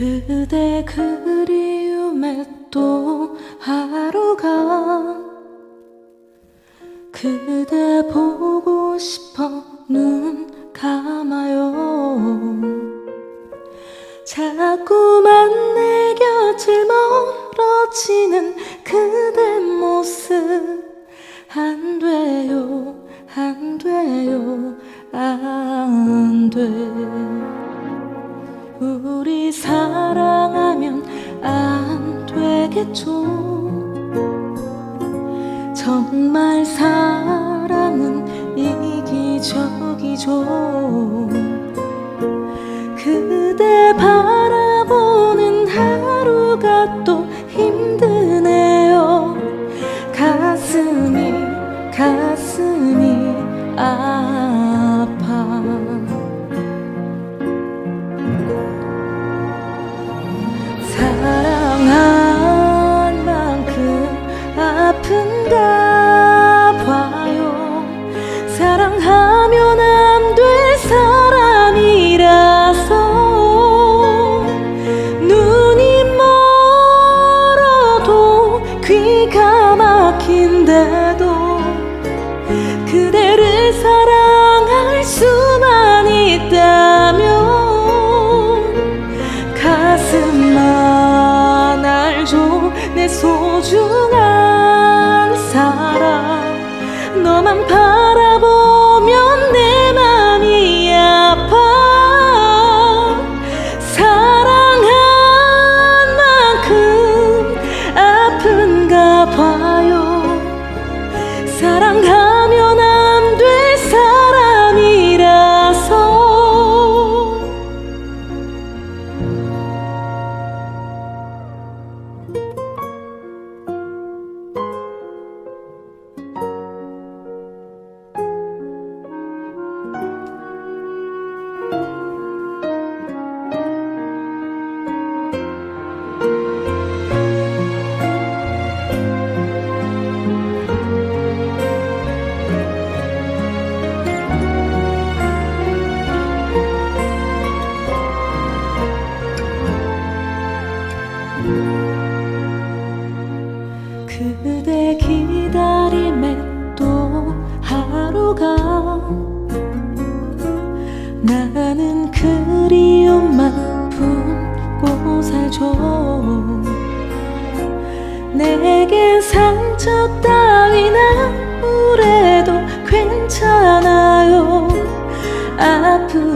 그대 그리움에 또 하루가 그대 보고 싶어 눈 감아요. 자꾸만 내 곁을 멀어지는 그대 모습. 안 돼요 안 돼요 안돼 되겠죠 정말 사랑은 이기적이죠. 그대 바 아픈가 봐요. 사랑하면 안 될 사람이라서 눈이 멀어도 귀가 막힌데도 그대를 사랑할 수만 있다면 가슴만 알죠. 내소 사랑하 내겐 상처 따윈 아무래도 괜찮아요. 아픈